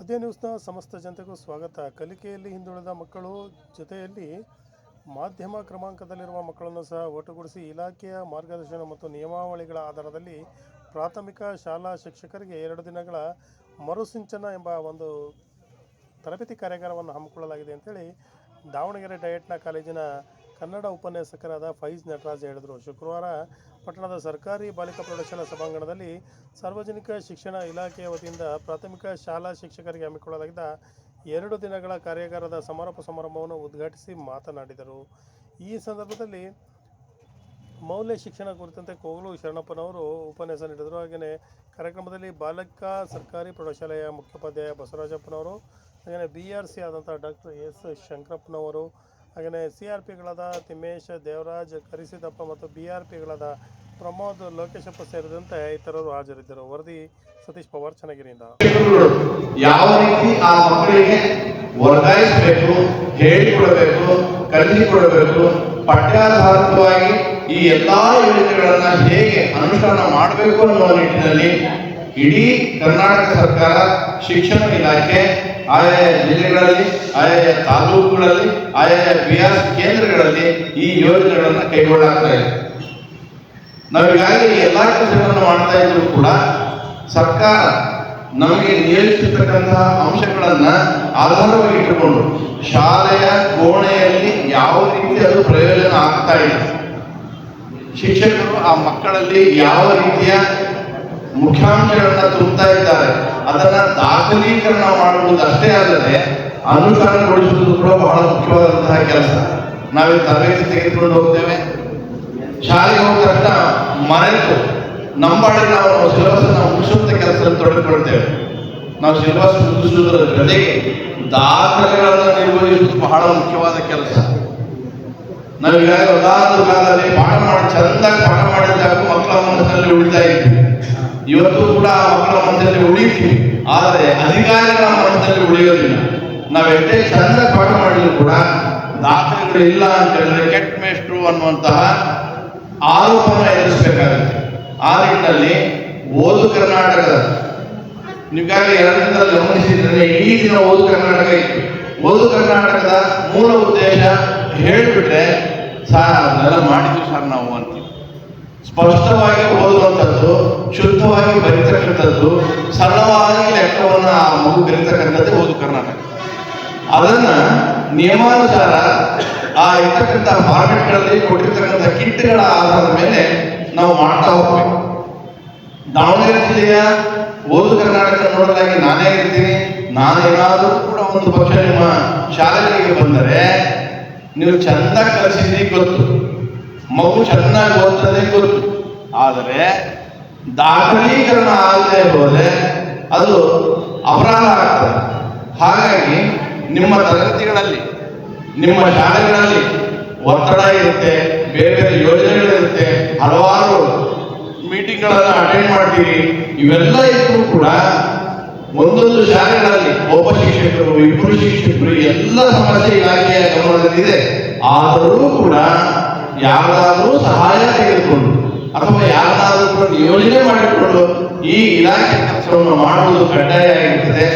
ಆದ್ಯ ನ್ಯೂಸ್ನ ಸಮಸ್ತ ಜನತೆಗೂ ಸ್ವಾಗತ. ಕಲಿಕೆಯಲ್ಲಿ ಹಿಂದುಳಿದ ಮಕ್ಕಳು ಜೊತೆಯಲ್ಲಿ ಮಾಧ್ಯಮ ಕ್ರಮಾಂಕದಲ್ಲಿರುವ ಮಕ್ಕಳನ್ನು ಸಹ ಒಟ್ಟುಗೂಡಿಸಿ ಇಲಾಖೆಯ ಮಾರ್ಗದರ್ಶನ ಮತ್ತು ನಿಯಮಾವಳಿಗಳ ಆಧಾರದಲ್ಲಿ ಪ್ರಾಥಮಿಕ ಶಾಲಾ ಶಿಕ್ಷಕರಿಗೆ ಎರಡು ದಿನಗಳ ಮರುಸಿಂಚನ ಎಂಬ ಒಂದು ತರಬೇತಿ ಕಾರ್ಯಾಗಾರವನ್ನು ಹಮ್ಮಿಕೊಳ್ಳಲಾಗಿದೆ ಅಂತೇಳಿ ದಾವಣಗೆರೆ ಡಯಟ್ನ ಕಾಲೇಜಿನ ಕನ್ನಡ ಉಪನ್ಯಾಸಕರಾದ ಫೈಜ್ ನಟರಾಜ್ ಹೇಳಿದರು. ಶುಕ್ರವಾರ ಪಟ್ಟಣದ ಸರ್ಕಾರಿ ಬಾಲಿಕಾ ಪ್ರೌಢಶಾಲಾ ಸಭಾಂಗಣದಲ್ಲಿ ಸಾರ್ವಜನಿಕ ಶಿಕ್ಷಣ ಇಲಾಖೆಯ ವತಿಯಿಂದ ಪ್ರಾಥಮಿಕ ಶಾಲಾ ಶಿಕ್ಷಕರಿಗೆ ಹಮ್ಮಿಕೊಳ್ಳಲಾಗಿದ್ದ ಎರಡು ದಿನಗಳ ಕಾರ್ಯಾಗಾರದ ಸಮಾರೋಪ ಸಮಾರಂಭವನ್ನು ಉದ್ಘಾಟಿಸಿ ಮಾತನಾಡಿದರು. ಈ ಸಂದರ್ಭದಲ್ಲಿ ಮೌಲ್ಯ ಶಿಕ್ಷಣ ಕುರಿತಂತೆ ಕೋಗಲು ಶರಣಪ್ಪನವರು ಉಪನ್ಯಾಸ ನೀಡಿದರು. ಹಾಗೆಯೇ ಕಾರ್ಯಕ್ರಮದಲ್ಲಿ ಬಾಲಕ ಸರ್ಕಾರಿ ಪ್ರೌಢಶಾಲೆಯ ಮುಖ್ಯೋಪಾಧ್ಯಾಯ ಬಸವರಾಜಪ್ಪನವರು ಹಾಗೆಯೇ ಬಿ ಆರ್ ಸಿ ಆದಂಥ ಡಾಕ್ಟರ್ ಎಸ್ ಶಂಕರಪ್ಪನವರು ಹಾಗೆಯೇ ಸಿ ಆರ್ ಪಿಗಳಾದ ತಿಮ್ಮೇಶ್ ದೇವರಾಜ್ ಕರಿಸಿದಪ್ಪ ಮತ್ತು ಬಿ ಆರ್ ಪಿಗಳಾದ ಪ್ರಮೋದ್ ಲೋಕೇಶಪ್ಪ ಸೇರಿದಂತೆ ಇತರರು ಹಾಜರಿದ್ದರು. ವರದಿ ಸತೀಶ್ ಪವಾರ್, ಚನ್ನಗಿರಿಯಿಂದ. ಯಾವ ರೀತಿ ಆ ಮಕ್ಕಳಿಗೆ ವರ್ಗಾಯಿಸಬೇಕು, ಹೇಳಿಕೊಡಬೇಕು, ಕಲಿಸಿಕೊಡಬೇಕು, ಪಠ್ಯಾಧಾರಿತವಾಗಿ ಈ ಎಲ್ಲಾ ಯೋಜನೆಗಳನ್ನ ಹೇಗೆ ಅನುಷ್ಠಾನ ಮಾಡಬೇಕು ಅನ್ನುವ ನಿಟ್ಟಿನಲ್ಲಿ ಇಡೀ ಕರ್ನಾಟಕ ಸರ್ಕಾರ ಶಿಕ್ಷಣ ಇಲಾಖೆ, ಆಯಾ ಜಿಲ್ಲೆಗಳಲ್ಲಿ ಆಯಾಯ ತಾಲೂಕುಗಳಲ್ಲಿ ಆಯಾಯ ಬಿ ಆರ್ ಕೇಂದ್ರಗಳಲ್ಲಿ ಈ ಯೋಜನೆಗಳನ್ನು ಕೈಗೊಳ್ಳಾಗ್ತಾ ಇದೆ. ಎಲ್ಲ ಎಲ್ಲಾ ಕೆಲಸಗಳನ್ನು ಮಾಡ್ತಾ ಇದ್ರು ಕೂಡ ಸರ್ಕಾರ ನಮಗೆ ನಿಯೋಜಿಸಿರ್ತಕ್ಕಂತಹ ಅಂಶಗಳನ್ನ ಆಧಾರವಾಗಿ ಇಟ್ಟುಕೊಂಡು ಶಾಲೆಯ ಕೋಣೆಯಲ್ಲಿ ಯಾವ ರೀತಿ ಅದು ಪ್ರಯೋಜನ ಆಗ್ತಾ ಇದೆ, ಶಿಕ್ಷಕರು ಆ ಮಕ್ಕಳಲ್ಲಿ ಯಾವ ರೀತಿಯ ಮುಖ್ಯಾಂಶಗಳನ್ನ ತುಂಬುತ್ತಾ ಇದ್ದಾರೆ. ಅದನ್ನ ದಾಖಲೀಕರಣ ಮಾಡುವುದು ಅಷ್ಟೇ ಅಲ್ಲದೆ ಅನುಷ್ಠಾನಗೊಳಿಸುವುದು ಕೂಡ ಬಹಳ ಮುಖ್ಯವಾದಂತಹ ಕೆಲಸ. ನಾವೇ ತರಬೇತಿ ತೆಗೆದುಕೊಂಡು ಹೋಗ್ತೇವೆ. ಶಾಲೆಗೆ ಹೋದ ತಕ್ಷಣ ಮರೆತು ನಮ್ಮ ಪಾಡಿಗೆ ನಾವು ಸಿಲೆಬಸ್ ಮುಗಿಸುವಂತ ಕೆಲಸದಲ್ಲಿ ತೊಡಗಿಕೊಳ್ತೇವೆ. ನಾವು ಸಿಲೆಬಸ್ ಮುಗಿಸುವುದರ ಜೊತೆಗೆ ದಾಖಲೆಗಳನ್ನು ನಿರ್ವಹಿಸುವುದು ಬಹಳ ಮುಖ್ಯವಾದ ಕೆಲಸ. ನಾವು ಒಂದಾದ ಕಾಲದಲ್ಲಿ ಪಾಠ ಮಾಡಿ, ಚಂದಾಗಿ ಪಾಠ ಮಾಡಿದಾಗ ಮಕ್ಕಳ ಮನಸ್ಸಲ್ಲಿ ಉಳಿತಾ ಇದ್ವಿ ಇವತ್ತು ಕೂಡ ಮಕ್ಕಳ ಮನಸ್ಸಲ್ಲಿ ಉಳಿತೀವಿ ಆದರೆ ಅಧಿಕಾರಿಗಳ ಮನಸ್ಸಲ್ಲಿ ಉಳಿಯೋದಿಲ್ಲ. ನಾವೆಷ್ಟೇ ಚಂದ ಪಾಠ ಮಾಡಿದ್ರು ಕೂಡ ದಾಖಲೆಗಳು ಇಲ್ಲ ಅಂತ ಹೇಳಿದ್ರೆ ಕೆಟ್ಟ ಮೇಷ್ಟ್ರು ಅನ್ನುವಂತಹ ಆರೋಪನ ಎದುರಿಸಬೇಕಾಗುತ್ತೆ. ಆ ನಿಟ್ಟಿನಲ್ಲಿ ಓದು ಕರ್ನಾಟಕ. ನಿಮಗಾಗಿ ಎರಡರಿಂದ ಗಮನಿಸಿದ್ರೆ ಇಡೀ ದಿನ ಓದು ಕರ್ನಾಟಕ ಇತ್ತು. ಓದು ಕರ್ನಾಟಕದ ಮೂಲ ಉದ್ದೇಶ ಹೇಳಿಬಿಟ್ರೆ, ಸಾರ್, ಅದನ್ನೆಲ್ಲ ಮಾಡಿದ್ವಿ ಸರ್ ನಾವು ಅಂತೀವಿ. ಸ್ಪಷ್ಟವಾಗಿ ಓದುವಂಥದ್ದು ಶುದ್ಧವಾಗಿ ಬರೀತಕ್ಕಂಥದ್ದು ಸರಳವಾಗಿ ಲೆಕ್ಕವನ್ನು ಆ ಮಗು ಬರೀತಕ್ಕಂಥದ್ದೇ ಓದು ಕರ್ನಾಟಕ. ಅದನ್ನ ನಿಯಮಾನುಸಾರ ಆ ಇರ್ತಕ್ಕಂಥ ಮಾರ್ಕೆಟ್ಗಳಲ್ಲಿ ಕೊಟ್ಟಿರ್ತಕ್ಕಂಥ ಕಿಟ್ಗಳ ಆಧಾರದ ಮೇಲೆ ನಾವು ಮಾಡ್ತಾ ಹೋಗ್ಬೇಕು. ದಾವಣಗೆರೆ ಜಿಲ್ಲೆಯ ಓದು ಕರ್ನಾಟಕ ನೋಡಲಾಗಿ ನಾನೇ ಇರ್ತೀನಿ, ನಾನು ನಾನೇನಾದರೂ ಕೂಡ ಒಂದು ಪಕ್ಷ ನಿಮ್ಮ ಶಾಲೆಗಳಿಗೆ ಬಂದರೆ ನೀವು ಚಂದ ಕಲಿಸಿದ್ರಿ ಗೊತ್ತು. ಮಗು ಚೆನ್ನಾಗಿ ಓದ್ತದೆ ಗೊತ್ತು. ಆದರೆ ದಾಖಲೀಕರಣ ಆಗದೆ ಹೋದರೆ ಅದು ಅಪರಾಧ ಆಗ್ತದೆ. ಹಾಗಾಗಿ ನಿಮ್ಮ ತರಗತಿಗಳಲ್ಲಿ, ನಿಮ್ಮ ಶಾಲೆಗಳಲ್ಲಿ ಒತ್ತಡ ಇರುತ್ತೆ, ಬೇರೆ ಬೇರೆ ಯೋಜನೆಗಳಿರುತ್ತೆ, ಹಲವಾರು ಮೀಟಿಂಗ್ಗಳನ್ನು ಅಟೆಂಡ್ ಮಾಡ್ತೀರಿ, ಇವೆಲ್ಲ ಇದ್ರೂ ಕೂಡ ಒಂದೊಂದು ಶಾಲೆಗಳಲ್ಲಿ ಒಬ್ಬ ಶಿಕ್ಷಕರು ಇಬ್ಬರು ಶಿಕ್ಷಕರು, ಎಲ್ಲ ಸಮಸ್ಯೆ ಇಲಾಖೆಯ ಗಮನದಲ್ಲಿದೆ. ಆದರೂ ಕೂಡ ಯಾರಾದರೂ ಸಹಾಯ ತೆಗೆದುಕೊಂಡು ಅಥವಾ ಯಾರನ್ನಾದರೂ ಯೋಜನೆ ಮಾಡಿಕೊಂಡು ಈ ಇಲಾಖೆ ಕೆಲಸವನ್ನು ಮಾಡುವುದು ಕಡ್ಡಾಯವಾಗಿರ್ತದೆ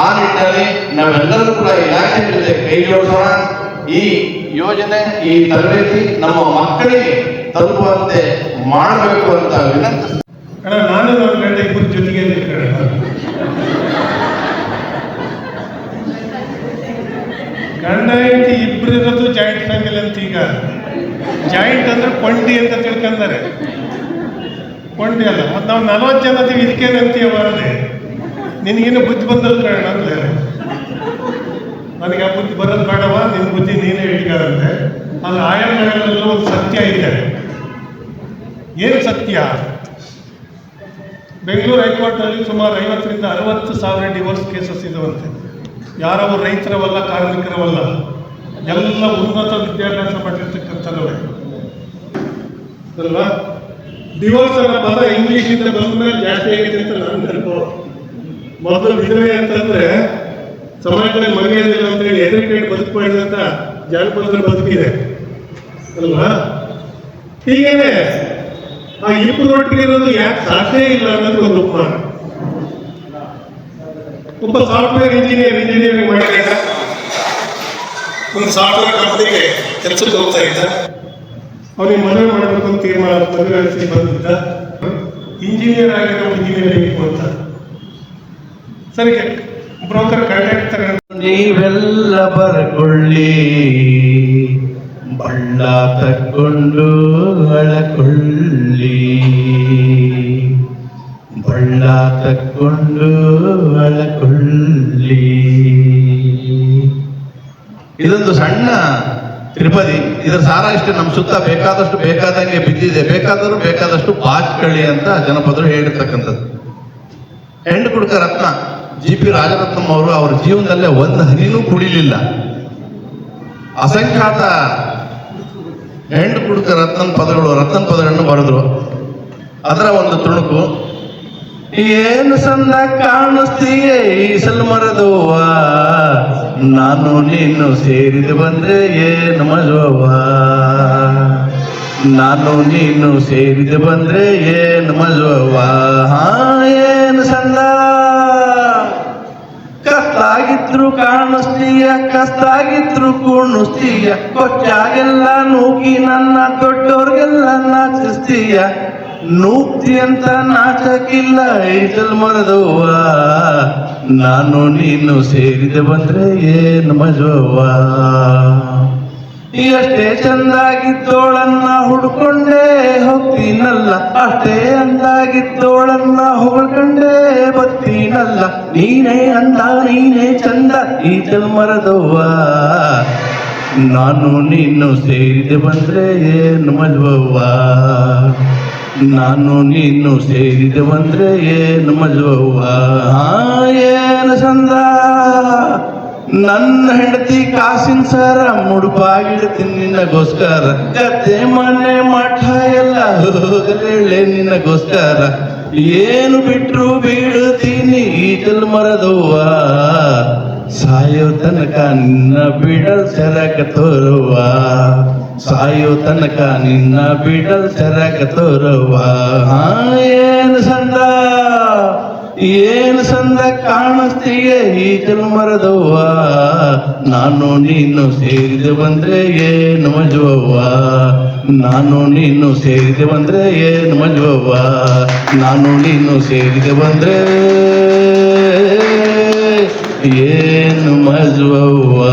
ಆ ನಿಟ್ಟಿನಲ್ಲಿ ನಾವೆಲ್ಲರೂ ಕೂಡ ಇಲಾಖೆ ಜೊತೆ ಕೈ ಜೋಡಿಸೋಣ. ಈ ಯೋಜನೆ, ಈ ತರಬೇತಿ ನಮ್ಮ ಮಕ್ಕಳಿಗೆ ತಲುಪುವಂತೆ ಮಾಡಬೇಕು ಅಂತ ಅಣ್ಣ ನಾನು ಜೊತೆಗೆ ಗಂಡ, ಹೆಂಡತಿ ಇಬ್ರು ಇರೋದು ಜಾಯಿಂಟ್ ಫ್ಯಾಮಿಲಿ ಅಂತ ಈಗ. ಜಾಯಿಂಟ್ ಅಂದ್ರೆ ಕೊಂಡಿ ಅಂತ ತಿಳ್ಕೊಂಡಾರೆ. ಕೊಂಡಿ ಅಲ್ಲ. ಮತ್ತು ನಾವು ನಲ್ವತ್ತು ಜನ ಅದೀವಿ ಇದಕ್ಕೇನು ಅಂತೀಯ ಬರದೆ ನಿನಗೇನು ಬುದ್ಧಿ ಬಂದದ್ದು ಕಾರಣ ಅಂದ್ರೆ? ನನಗೆ ಆ ಬುದ್ಧಿ ಬರೋದು ಬೇಡವ ನಿನ್ನ ಬುದ್ಧಿ ನೀನೇ ಅಲ್ಲಿ ಆದ್ರೆ ಆಯಂಗಳೆಲ್ಲ ಒಂದು ಸತ್ಯ ಇದೆ. ಏನು ಸತ್ಯ? ಬೆಂಗಳೂರು ಹೈಕೋರ್ಟ್ನಲ್ಲಿ ಸುಮಾರು ಐವತ್ತರಿಂದ ಅರವತ್ತು ಸಾವಿರ ಡಿವೋರ್ಸ್ ಕೇಸಸ್ ಇದಾವಂತೆ. ಯಾರೋ ರೈತರವಲ್ಲ, ಕಾರ್ಮಿಕರವಲ್ಲ. ಎಲ್ಲ ಉನ್ನತ ವಿದ್ಯಾಭ್ಯಾಸ ಮಾಡಿರ್ತಕ್ಕಂಥವ್ರೆ ಅಲ್ವಾ? ಡಿವೋರ್ಸ್ ಪದ ಇಂಗ್ಲಿಷಿಂದ ಬಂದ ಮೇಲೆ ಜಾಸ್ತಿ ಆಗಿದೆ ಅಂತ ನಾನು ನೆನಪು. ಮೊದಲು ವಿಧವೆ ಅಂತಂದ್ರೆ, ಸಮಾಜದಲ್ಲಿ ಮನೆಯಲ್ಲಿಲ್ಲ ಅಂತ ಹೇಳಿ ಹೆದರಿಕೆ ಬದುಕಬಾರ್ದಂತ ಜಾನಪದ ಬದುಕಿದೆ ಅಲ್ವಾ? ಹೀಗೇನೆ, ಆ ಇಬ್ಬರು ಒಟ್ಟಿಗೆ ಇರೋದು ಯಾಕೆ ಸಾಧ್ಯ ಇಲ್ಲ ಅನ್ನೋದು ಒಂದು ಉಪಮಾನ ಒಬ್ಬ ಸಾಫ್ಟ್ವೇರ್ ಇಂಜಿನಿಯರ್ ಇಂಜಿನಿಯರಿಂಗ್ ಮಾಡಿದಾಗ ಒಂದು ಸಾಫ್ಟ್ವೇರ್ ಕಂಪನಿಗೆ ಕೆಲಸಕ್ಕೆ ಹೋಗ್ತಾ ಇದ್ದ. ಅವನಿಗೆ ಮದುವೆ ಮಾಡಬೇಕು ಅಂತ ತೀರ್ಮಾನ ಮದುವೆ ನಡೆಸಿ ಬಂದಿದ್ದ ಇಂಜಿನಿಯರ್ ಆಗಿರೋ ಬೇಕು ಅಂತ. ಸರಿ ಬ್ರೋಕರ್ ಕಾಂಟ್ಯಾಕ್ಟ್ ತಗೊಂಡು ನೀವೆಲ್ಲ ಬರಕೊಳ್ಳಿ ಬಳ್ಳ ತಕ್ಕೊಂಡು ಅಳಕೊಳ್ಳಿ. ಬಳ್ಳ ತಕ್ಕೊಂಡು ಅಳಕೊಳ್ಳಿ. ಇದೊಂದು ಸಣ್ಣ ತಿರುಪತಿ, ಇದರ ಸಾರ ಇಷ್ಟು ನಮ್ಮ ಸುತ್ತ ಬೇಕಾದಷ್ಟು ಬೇಕಾದಂಗೆ ಬಿದ್ದಿದೆ. ಬೇಕಾದರೂ ಬೇಕಾದಷ್ಟು ಬಾಚ್ಕಳ್ಳಿ ಅಂತ ಜನಪದರು ಹೇಳಿರ್ತಕ್ಕಂಥದ್ದು. ಹೆಣ್ಣು ಕುಡುಕ ರತ್ನ, ಜಿ ಪಿ ರಾಜರತ್ನಂ ಅವರು ಅವರ ಜೀವನದಲ್ಲೇ ಒಂದು ಹನಿನೂ ಕುಡಿಲಿಲ್ಲ. ಅಸಂಖ್ಯಾತ ಹೆಣ್ಣು ಕುಡುಕ ರತ್ನ ಪದಗಳು ರತ್ನ ಪದಗಳನ್ನು ಬರೆದ್ರು. ಅದರ ಒಂದು ತುಣುಕು, ಏನು ಸಂದ ಕಾಣಿಸ್ತೀಯೇ, ಈ ಮರದವ್ವ? ನಾನು ನೀನು ಸೇರಿದು ಬಂದ್ರೆ ಏನು ಮಜವ ನಾನು ನೀನು ಸೇರಿದು ಬಂದ್ರೆ ಏನು ಮಜವ ಏನು ಸಂದ ಕತ್ತಾಗಿದ್ರು ಕಾಣಿಸ್ತೀಯ ಕಸ್ತಾಗಿದ್ರು ಕುಣಿಸ್ತೀಯ. ಕೊಚ್ಚಾಗೆಲ್ಲ ನೂಕಿ ನನ್ನ ದೊಡ್ಡವ್ರಿಗೆಲ್ಲ ನಾಚಿಸ್ತೀಯ. ನೂಕ್ತಿ ಅಂತ ನಾಚಕಿಲ್ಲ ಐದಲ್ ಮರದವ್ವ. ನಾನು ನೀನು ಸೇರಿದೆ ಬಂದ್ರೆ ಏನು ಮಜವ್ವ? ಎಷ್ಟೇ ಚಂದಾಗಿದ್ದೋಳನ್ನ ಹುಡ್ಕೊಂಡೇ ಹೋಗ್ತೀನಲ್ಲ, ಅಷ್ಟೇ ಅಂದಾಗಿದ್ದೋಳನ್ನ ಹೊಗಳ್ಕೊಂಡೇ ಬತ್ತೀನಲ್ಲ ನೀನೇ ಅಂದ, ನೀನೇ ಚಂದ ಈ ಮರದವ್ವ. ನಾನು ನೀನು ಸೇರಿದೆ ಬಂದ್ರೆ ಏನು ಮಜುವವ್ವ ನಾನು ನೀನು ಸೇರಿದವಂದ್ರೆ ಏನು ಮಜವ್ವ ಏನು ಚಂದ? ನನ್ನ ಹೆಂಡತಿ ಕಾಸಿನ ಸರ ಮುಡುಪಾಗಿಡ್ತೀನಿ ನಿನ್ನಗೋಸ್ಕರ ಗದ್ದೆ ಮನೆ ಮಠ ಎಲ್ಲ ಹೋಗಲೇಳೆ ನಿನ್ನಗೋಸ್ಕರ ಏನು ಬಿಟ್ರು ಬೀಳುತ್ತೀನಿ ಈಟಲ್ ಮರದವ್ವ. ಸಾಯೋ ತನಕ ನಿನ್ನ ಬಿಡಲ್ ಸರಕ ತೋರುವ ಸಾಯೋ ತನಕ ನಿನ್ನ ಬಿಡಲ್ ಸರಕ ತೋರುವ. ಏನು ಸಂದ? ಏನು ಸಂದ ಕಾಣಿಸ್ತೀಯೇ ಈ ಮರದವ್ವ ನಾನು ನೀನು ಸೇರಿದೆ ಬಂದ್ರೆ ಏನು ಮಜುವವ್ವ? ನಾನು ನೀನು ಸೇರಿದೆ ಬಂದ್ರೆ ಏನು ಮಜುವವ್ವ? ನಾನು ನೀನು ಸೇರಿದೆ ಬಂದ್ರೆ ಏನು ಮಜುವವ್ವ?